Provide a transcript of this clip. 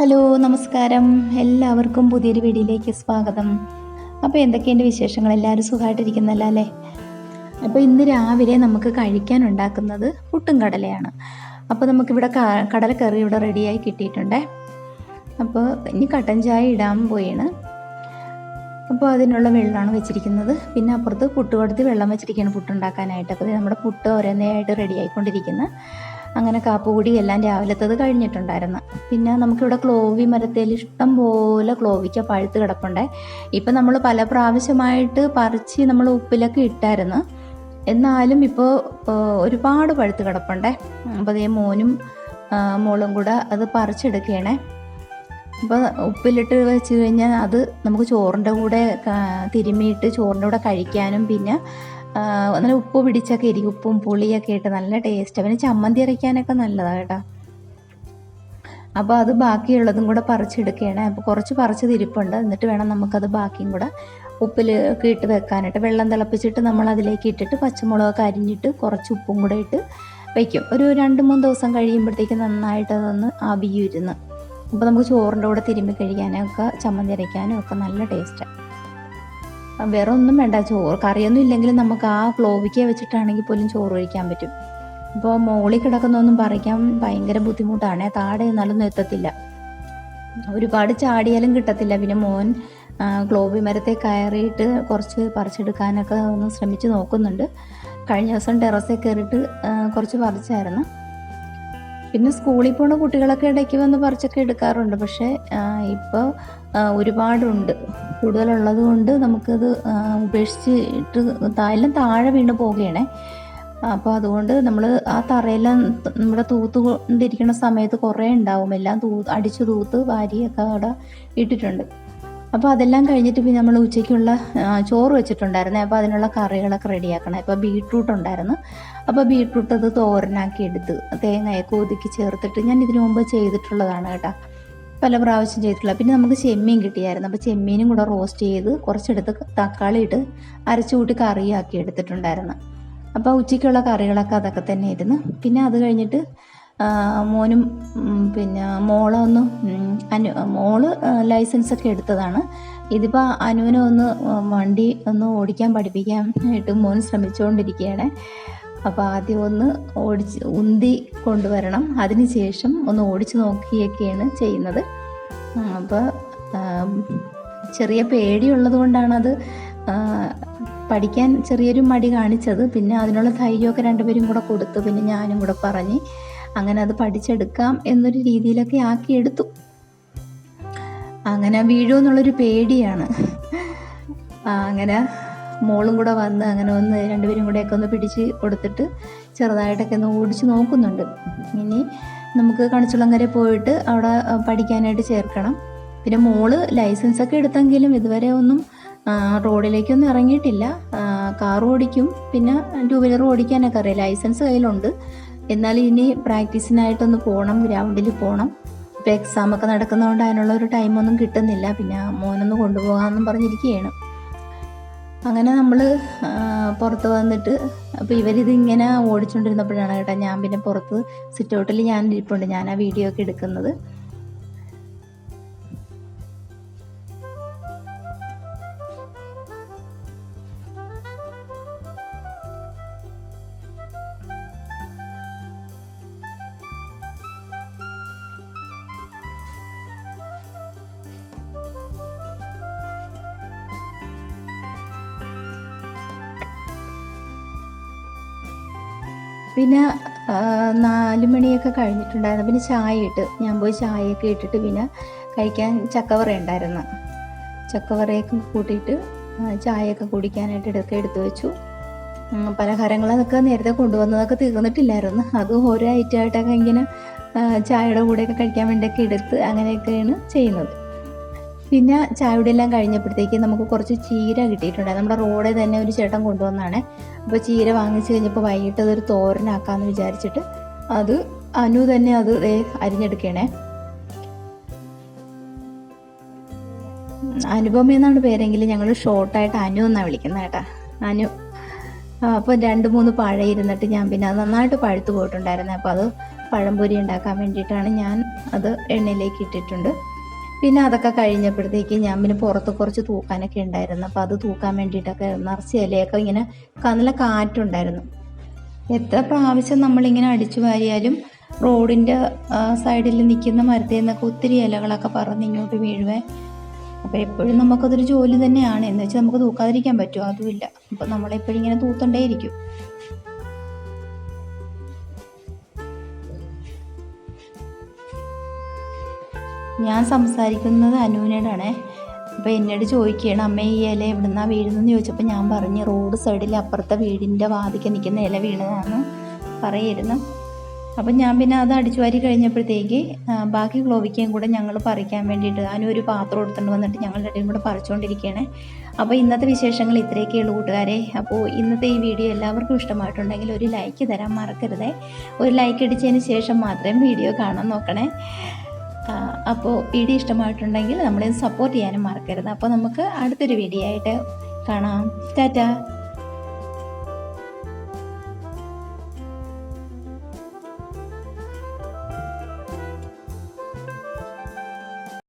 Hello നമസ്കാരം. എല്ലാവർക്കും പുതിയൊരു വീഡിയോയിലേക്ക് സ്വാഗതം. അപ്പോൾ എന്തൊക്കെയുണ്ട് വിശേഷങ്ങൾ? എല്ലാവരും സുഖമായിട്ടിരിക്കുന്നല്ല അല്ലേ? അപ്പോൾ ഇന്ന് രാവിലെ നമുക്ക് കഴിക്കാൻ ഉണ്ടാക്കുന്നത് പുട്ടും കടലയാണ്. അപ്പോൾ നമുക്കിവിടെ കടല കടലക്കറി ഇവിടെ റെഡിയായി കിട്ടിയിട്ടുണ്ടേ. അപ്പോൾ ഇനി കട്ടൻ ചായ ഇടാൻ പോയാണ് അപ്പോൾ അതിനുള്ള വെള്ളമാണ് വെച്ചിരിക്കുന്നത്. പിന്നെ അപ്പുറത്ത് പുട്ട് കൊടുത്ത് വെള്ളം വെച്ചിരിക്കുകയാണ് പുട്ടുണ്ടാക്കാനായിട്ട്. അപ്പോൾ നമ്മുടെ പുട്ട് ഓരോന്നേയായിട്ട് റെഡി ആയിക്കൊണ്ടിരിക്കുന്നത് അങ്ങനെ കാപ്പുകൂടി എല്ലാം രാവിലത്തത് കഴിഞ്ഞിട്ടുണ്ടായിരുന്നു. പിന്നെ നമുക്കിവിടെ ക്ലോവി മരത്തിൽ ഇഷ്ടം പോലെ ക്ലോവിക്ക പഴുത്ത് കിടപ്പുണ്ടേ. ഇപ്പം നമ്മൾ പല പ്രാവശ്യമായിട്ട് പറിച്ച് നമ്മൾ ഉപ്പിലൊക്കെ ഇട്ടായിരുന്നു. എന്നാലും ഇപ്പോൾ ഒരുപാട് പഴുത്ത് കിടപ്പുണ്ടേ. അപ്പോൾ അതേ മോനും മോളും കൂടെ അത് പറിച്ചെടുക്കുകയാണേ അപ്പോൾ ഉപ്പിലിട്ട് വെച്ച് കഴിഞ്ഞാൽ അത് നമുക്ക് ചോറിന്റെ കൂടെ തിരുമ്മിയിട്ട് ചോറിന്റെ കൂടെ കഴിക്കാനും പിന്നെ നല്ല ഉപ്പ് പിടിച്ചൊക്കെ ഇരിക്കും. ഉപ്പും പുളിയൊക്കെ ഇട്ട് നല്ല ടേസ്റ്റ് അവന് ചമ്മന്തി അരയ്ക്കാനൊക്കെ നല്ലതാണ് കേട്ടോ. അപ്പോൾ അത് ബാക്കിയുള്ളതും കൂടെ പറിച്ചെടുക്കുകയാണ്. അപ്പോൾ കുറച്ച് പറിച്ചത് ഇരിപ്പുണ്ട്. എന്നിട്ട് വേണം നമുക്കത് ബാക്കിയും കൂടെ ഉപ്പിൽ ഒക്കെ ഇട്ട് വെക്കാനായിട്ട്. വെള്ളം തിളപ്പിച്ചിട്ട് നമ്മൾ അതിലേക്ക് ഇട്ടിട്ട് പച്ചമുളകൊക്കെ അരിഞ്ഞിട്ട് കുറച്ച് ഉപ്പും കൂടെ ഇട്ട് വയ്ക്കും ഒരു രണ്ട് മൂന്ന് ദിവസം കഴിയുമ്പോഴത്തേക്ക് നന്നായിട്ട് അതൊന്ന് ആവിയിരുന്ന്. അപ്പോൾ നമുക്ക് ചോറിന്റെ കൂടെ തിരുമ്മി കഴിക്കാനൊക്കെ ചമ്മന്തി അരയ്ക്കാനും ഒക്കെ നല്ല ടേസ്റ്റാണ് വേറെ ഒന്നും വേണ്ട. ചോറ് കറിയൊന്നും ഇല്ലെങ്കിലും നമുക്ക് ആ ക്ലോവിക്ക വെച്ചിട്ടാണെങ്കിൽ പോലും ചോറ് കഴിക്കാൻ പറ്റും. അപ്പോൾ മോളി കിടക്കുന്നൊന്നും പറിക്കാൻ ഭയങ്കര ബുദ്ധിമുട്ടാണ്. താഴെ നിന്നാലൊന്നും എത്തത്തില്ല ഒരുപാട് ചാടിയാലും കിട്ടത്തില്ല. പിന്നെ മോൻ ഗ്ലോബി മരത്തെ കയറിയിട്ട് കുറച്ച് പറിച്ചെടുക്കാനൊക്കെ ഒന്ന് ശ്രമിച്ച് നോക്കുന്നുണ്ട്. കഴിഞ്ഞ ദിവസം ടെറസിൽ കയറിയിട്ട് കുറച്ച് പറിച്ചായിരുന്നു. പിന്നെ സ്കൂളിൽ പോണ കുട്ടികളൊക്കെ ഇടയ്ക്ക് വന്ന് പറിച്ചൊക്കെ എടുക്കാറുണ്ട്. പക്ഷേ ഇപ്പോൾ ഒരുപാടുണ്ട്. കൂടുതലുള്ളത് കൊണ്ട് നമുക്കത് ഉപേക്ഷിച്ചിട്ട് എല്ലാം താഴെ വീണ് പോവുകയാണേ. അപ്പോൾ അതുകൊണ്ട് നമ്മൾ ആ തറയെല്ലാം നമ്മുടെ തൂത്ത് കൊണ്ടിരിക്കുന്ന സമയത്ത് കുറേ ഉണ്ടാവും. എല്ലാം തൂ അടിച്ചു തൂത്ത് വാരിയൊക്കെ അവിടെ ഇട്ടിട്ടുണ്ട്. അപ്പോൾ അതെല്ലാം കഴിഞ്ഞിട്ട് പിന്നെ നമ്മൾ ഉച്ചയ്ക്കുള്ള ചോറ് വെച്ചിട്ടുണ്ടായിരുന്നേ. അപ്പോൾ അതിനുള്ള കറികളൊക്കെ റെഡിയാക്കണം. ഇപ്പോൾ ബീട്രൂട്ട് ഉണ്ടായിരുന്നു. അപ്പോൾ ബീട്രൂട്ട് അത് തോരനാക്കി എടുത്ത് തേങ്ങയൊക്കെ ഒതുക്കി ചേർത്തിട്ട് ഞാൻ ഇതിനു മുമ്പ് ചെയ്തിട്ടുള്ളതാണ് കേട്ടോ. പല പ്രാവശ്യം ചെയ്തിട്ടുള്ള പിന്നെ നമുക്ക് ചെമ്മീൻ കിട്ടിയായിരുന്നു. അപ്പോൾ ചെമ്മീനും കൂടെ റോസ്റ്റ് ചെയ്ത് കുറച്ചെടുത്ത് തക്കാളി ഇട്ട് അരച്ചു കൂട്ടി കറിയാക്കി എടുത്തിട്ടുണ്ടായിരുന്നു. അപ്പോൾ ഉച്ചയ്ക്കുള്ള കറികളൊക്കെ അതൊക്കെ തന്നെ ആയിരുന്നു പിന്നെ അത് കഴിഞ്ഞിട്ട് മോനും പിന്നെ മോളൊന്ന് അനു മോൾ ലൈസൻസ് ഒക്കെ എടുത്തതാണ്. ഇതിപ്പോൾ അനുവിനെ ഒന്ന് വണ്ടി ഒന്ന് ഓടിക്കാൻ പഠിപ്പിക്കാനായിട്ട് മോൻ ശ്രമിച്ചുകൊണ്ടിരിക്കുകയാണ്. അപ്പോൾ ആദ്യം ഒന്ന് ഓടിച്ച് ഉന്തി കൊണ്ടുവരണം. അതിന് ശേഷം ഒന്ന് ഓടിച്ച് നോക്കിയൊക്കെയാണ് ചെയ്യുന്നത്. അപ്പോൾ ചെറിയ പേടിയുള്ളത് അത് പഠിക്കാൻ ചെറിയൊരു മടി കാണിച്ചത്. പിന്നെ അതിനുള്ള ധൈര്യമൊക്കെ രണ്ടുപേരും കൂടെ കൊടുത്തു. പിന്നെ ഞാനും കൂടെ പറഞ്ഞ് അങ്ങനെ അത് പഠിച്ചെടുക്കാം എന്നൊരു രീതിയിലൊക്കെ ആക്കിയെടുത്തു. അങ്ങനെ വീഴുമെന്നുള്ളൊരു പേടിയാണ്. അങ്ങനെ മോളും കൂടെ വന്ന് അങ്ങനെ ഒന്ന് രണ്ടുപേരും കൂടെയൊക്കെ ഒന്ന് പിടിച്ച് കൊടുത്തിട്ട് ചെറുതായിട്ടൊക്കെ ഒന്ന് ഓടിച്ച് നോക്കുന്നുണ്ട്. ഇനി നമുക്ക് കണിച്ചുളങ്കര പോയിട്ട് അവിടെ പഠിക്കാനായിട്ട് ചേർക്കണം. പിന്നെ മോൾ ലൈസൻസ് ഒക്കെ എടുത്തെങ്കിലും ഇതുവരെ ഒന്നും റോഡിലേക്കൊന്നും ഇറങ്ങിയിട്ടില്ല. കാർ ഓടിക്കും. പിന്നെ ടൂ വീലർ ഓടിക്കാനൊക്കെ അറിയാം. ലൈസൻസ് കയ്യിലുണ്ട്. എന്നാൽ ഇനി പ്രാക്ടീസിനായിട്ടൊന്ന് പോകണം ഗ്രൗണ്ടിൽ പോകണം ഇപ്പോൾ എക്സാം ഒക്കെ നടക്കുന്നതുകൊണ്ട് അതിനുള്ള ഒരു ടൈമൊന്നും കിട്ടുന്നില്ല. പിന്നെ മോനൊന്ന് കൊണ്ടുപോകാമെന്നും പറഞ്ഞിരിക്കുകയാണ്. അങ്ങനെ നമ്മൾ പുറത്ത് വന്നിട്ട് അപ്പോൾ ഇവരിത് ഇങ്ങനെ ഓടിച്ചുകൊണ്ടിരുന്നപ്പോഴാണ് കേട്ടോ ഞാൻ പിന്നെ പുറത്ത് സിറ്റ് ഔട്ടിൽ ഞാൻ ഇരിപ്പുണ്ട്. ഞാൻ ആ വീഡിയോ ഒക്കെ എടുക്കുന്നത്. പിന്നെ നാല് മണിയൊക്കെ കഴിഞ്ഞിട്ടുണ്ടായിരുന്നു. പിന്നെ ചായ ഇട്ട് ഞാൻ പോയി ചായയൊക്കെ ഇട്ടിട്ട് പിന്നെ കഴിക്കാൻ ചക്കവറ ഉണ്ടായിരുന്നു ചക്കവറയൊക്കെ കൂട്ടിയിട്ട് ചായയൊക്കെ കുടിക്കാനായിട്ട് ഇടയ്ക്ക് എടുത്തു വെച്ചു. പലഹാരങ്ങളൊക്കെ നേരത്തെ കൊണ്ടുവന്നതൊക്കെ തീർന്നിട്ടില്ലായിരുന്നു. അത് ഓരോ ഐറ്റമായിട്ടൊക്കെ ഇങ്ങനെ ചായയുടെ കൂടെയൊക്കെ കഴിക്കാൻ വേണ്ടിയൊക്കെ എടുത്ത് അങ്ങനെയൊക്കെയാണ് ചെയ്യുന്നത്. പിന്നെ ചായയുടെ എല്ലാം കഴിഞ്ഞപ്പോഴത്തേക്ക് നമുക്ക് കുറച്ച് ചീര കിട്ടിയിട്ടുണ്ട്. നമ്മുടെ റോഡിൽ തന്നെ ഒരു ചേട്ടൻ കൊണ്ടുവന്നാണ്. അപ്പോൾ ചീര വാങ്ങിച്ച് കഴിഞ്ഞപ്പോൾ വൈകിട്ട് അതൊരു തോരനാക്കാമെന്ന് വിചാരിച്ചിട്ട് അത് അനു തന്നെ അത് അരിഞ്ഞെടുക്കണേ. അനുപമ എന്നാണ് പേരെങ്കിലും ഞങ്ങൾ ഷോർട്ടായിട്ട് അനു എന്നാണ് വിളിക്കുന്നത് കേട്ടാ. അനു. അപ്പോൾ രണ്ട് മൂന്ന് പഴ ഇരുന്നിട്ട് ഞാൻ പിന്നെ അത് നന്നായിട്ട് പഴുത്ത് പോയിട്ടുണ്ടായിരുന്നു. അപ്പോൾ അത് പഴംപൊരി ഉണ്ടാക്കാൻ വേണ്ടിയിട്ടാണ് ഞാൻ അത് എണ്ണയിലേക്ക് ഇട്ടിട്ടുണ്ട്. പിന്നെ അതൊക്കെ കഴിഞ്ഞപ്പോഴത്തേക്ക് ഞാൻ പിന്നെ പുറത്ത് കുറച്ച് തൂക്കാനൊക്കെ ഉണ്ടായിരുന്നു. അപ്പോൾ അത് തൂക്കാൻ വേണ്ടിയിട്ടൊക്കെ നിറച്ച് ഇലയൊക്കെ ഇങ്ങനെ നല്ല കാറ്റുണ്ടായിരുന്നു. എത്ര പ്രാവശ്യം നമ്മളിങ്ങനെ അടിച്ചു വാരിയാലും റോഡിന്റെ സൈഡിൽ നിൽക്കുന്ന മരത്തിൽ നിന്നൊക്കെ ഒത്തിരി ഇലകളൊക്കെ പറന്ന് ഇങ്ങോട്ട് വീഴുവേ. അപ്പോൾ എപ്പോഴും നമുക്കതൊരു ജോലി തന്നെയാണ്. എന്ന് വെച്ചാൽ നമുക്ക് തൂക്കാതിരിക്കാൻ പറ്റുമോ അതുമില്ല. അപ്പോൾ നമ്മളെപ്പോഴും ഇങ്ങനെ തൂത്തണ്ടേയിരിക്കും. ഞാൻ സംസാരിക്കുന്നത് അനുവിനോടാണേ അപ്പോൾ എന്നോട് ചോദിക്കുകയാണ് അമ്മ ഈ ഇല എവിടുന്നാ വീഴുന്നതെന്ന് ചോദിച്ചപ്പോൾ ഞാൻ പറഞ്ഞു റോഡ് സൈഡിൽ അപ്പുറത്തെ വീടിന്റെ വാതിക്ക് നിൽക്കുന്ന ഇല വീണതാണെന്ന് പറയായിരുന്നു അപ്പം ഞാൻ പിന്നെ അത് അടിച്ചു വാരി കഴിഞ്ഞപ്പോഴത്തേക്ക് ബാക്കി ക്ലോവിക്കയും കൂടെ ഞങ്ങൾ പറിക്കാൻ വേണ്ടിയിട്ട് അതിന് ഒരു പാത്രം എടുത്തുകൊണ്ട് വന്നിട്ട് ഞങ്ങൾ രണ്ടും കൂടെ പറിച്ചുകൊണ്ടിരിക്കുകയാണ് അപ്പോൾ ഇന്നത്തെ വിശേഷങ്ങൾ ഇത്രയൊക്കെയുള്ളൂ കൂട്ടുകാരെ. അപ്പോൾ ഇന്നത്തെ ഈ വീഡിയോ എല്ലാവർക്കും ഇഷ്ടമായിട്ടുണ്ടെങ്കിൽ ഒരു ലൈക്ക് തരാൻ മറക്കരുതേ. ഒരു ലൈക്ക് അടിച്ചതിന് ശേഷം മാത്രമേ വീഡിയോ കാണാൻ നോക്കണേ. അപ്പോൾ വീഡിയോ ഇഷ്ടമായിട്ടുണ്ടെങ്കിൽ നമ്മളെ സപ്പോർട്ട് ചെയ്യാനും മറക്കരുത്. അപ്പോൾ നമുക്ക് അടുത്തൊരു വീഡിയോ ആയിട്ട് കാണാം. ടാറ്റാ.